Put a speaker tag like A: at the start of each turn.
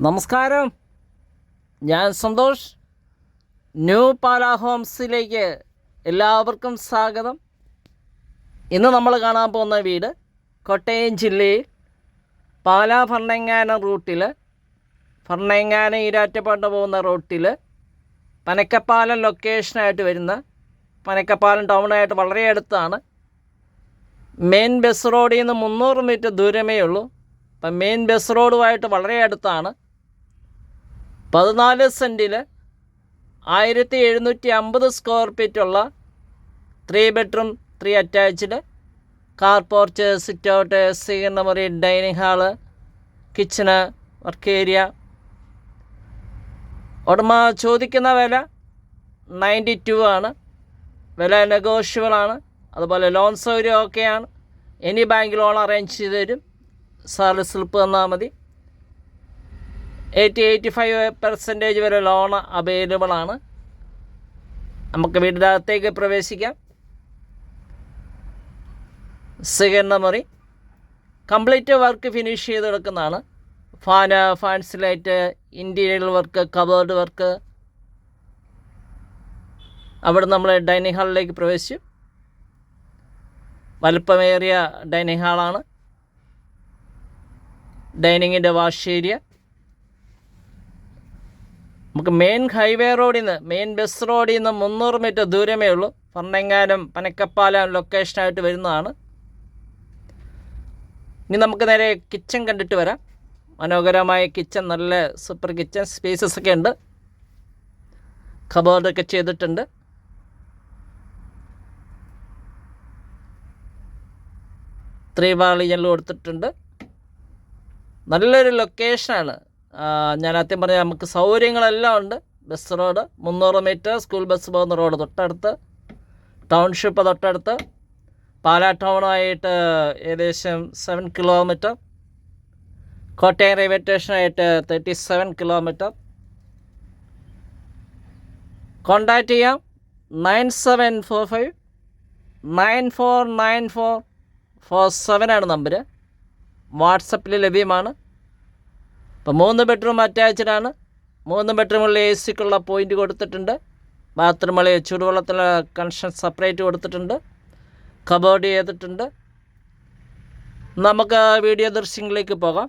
A: നമസ്കാരം. ഞാൻ സന്തോഷ്. ന്യൂ പാല ഹോംസിലേക്ക് എല്ലാവർക്കും സ്വാഗതം. ഇന്ന് നമ്മൾ കാണാൻ പോകുന്ന വീട് കോട്ടയം ജില്ലയിൽ പാലാ ഭരണങ്ങാന റൂട്ടിൽ ഭരണങ്ങാന ഈരാറ്റപ്പാട്ട് പോകുന്ന റൂട്ടിൽ പനക്കപ്പാലം ലൊക്കേഷനായിട്ട് വരുന്ന പനക്കപ്പാലം ടൗണായിട്ട് വളരെ അടുത്താണ്. മെയിൻ ബസ് റോഡിൽ നിന്ന് മുന്നൂറ് മീറ്റർ ദൂരമേ ഉള്ളൂ. അപ്പം മെയിൻ ബസ് റോഡുമായിട്ട് വളരെ അടുത്താണ്. പതിനാല് സെന്റിൽ ആയിരത്തി എഴുന്നൂറ്റി അമ്പത് square ഫീറ്റുള്ള three bedroom three attached car porch sit out സ്വീകരണ മുറി dining hall kitchen work area ഉടമ ചോദിക്കുന്ന വില നയന്റി ടു ആണ്. വില നെഗോഷ്യബിൾ ആണ്. അതുപോലെ ലോൺ സൗകര്യം ഒക്കെയാണ് എനി ബാങ്ക് ലോൺ അറേഞ്ച് ചെയ്ത് തരും. സാറിൽ സ്ലിപ്പ് തന്നാൽ മതി. എയ്റ്റി എയ്റ്റി ഫൈവ് പെർസെന്റേജ് വരെ ലോൺ അവൈലബിൾ ആണ്. നമുക്ക് വീടിന്റെ അകത്തേക്ക് പ്രവേശിക്കാം. സെക്കൻഡ് മുറി കംപ്ലീറ്റ് വർക്ക് ഫിനിഷ് ചെയ്ത് കിടക്കുന്നതാണ് fan fans light interior work covered work അവിടെ നമ്മൾ ഡൈനിങ് ഹാളിലേക്ക് പ്രവേശിച്ചു. വലുപ്പമേറിയ ഡൈനിങ് ഹാളാണ് ഡൈനിങ്ങിന്റെ വാഷ് ഏരിയ നമുക്ക് മെയിൻ ഹൈവേ റോഡിൽ നിന്ന് മെയിൻ ബസ് റോഡിൽ നിന്ന് മുന്നൂറ് മീറ്റർ ദൂരമേ ഉള്ളൂ. പർണെങ്ങാനം പനക്കപ്പാലം ലൊക്കേഷനായിട്ട് വരുന്നതാണ്. ഇനി നമുക്ക് നേരെ കിച്ചൺ കണ്ടിട്ട് വരാം. മനോഹരമായ കിച്ചൺ നല്ല സൂപ്പർ കിച്ചൺ സ്പേസസ് ഒക്കെ ഉണ്ട്. കബോർഡൊക്കെ ചെയ്തിട്ടുണ്ട്. ത്രീ വാളി ഞങ്ങൾ കൊടുത്തിട്ടുണ്ട്. നല്ലൊരു ലൊക്കേഷനാണ് ഞാൻ ആദ്യം പറഞ്ഞ നമുക്ക് സൗകര്യങ്ങളെല്ലാം ഉണ്ട്. ബസ് റോഡ് മുന്നൂറ് മീറ്റർ സ്കൂൾ ബസ് പോകുന്ന റോഡ് തൊട്ടടുത്ത് ടൗൺഷിപ്പ് തൊട്ടടുത്ത് പാലാ ടൗണായിട്ട് ഏകദേശം സെവൻ കിലോമീറ്റർ കോട്ടയം റെയിൽവേ സ്റ്റേഷനായിട്ട് തേർട്ടി സെവൻ കിലോമീറ്റർ കോണ്ടാക്ട് ചെയ്യാം. Nine seven four five nine four nine four four സെവനാണ് number വാട്സപ്പിൽ ലഭ്യമാണ്. അപ്പോൾ മൂന്ന് ബെഡ്റൂം അറ്റാച്ച്ഡാണ് മൂന്ന് ബെഡ്റൂമുള്ള എ സിക്കുള്ള പോയിന്റ് കൊടുത്തിട്ടുണ്ട്. ബാത്റൂമുള്ള ചൂടുവെള്ളത്തിലെ കണക്ഷൻ സെപ്പറേറ്റ് കൊടുത്തിട്ടുണ്ട്. കബോർഡ് ചെയ്തിട്ടുണ്ട്. നമുക്ക് വീഡിയോ ദൃശ്യങ്ങളിലേക്ക് പോകാം.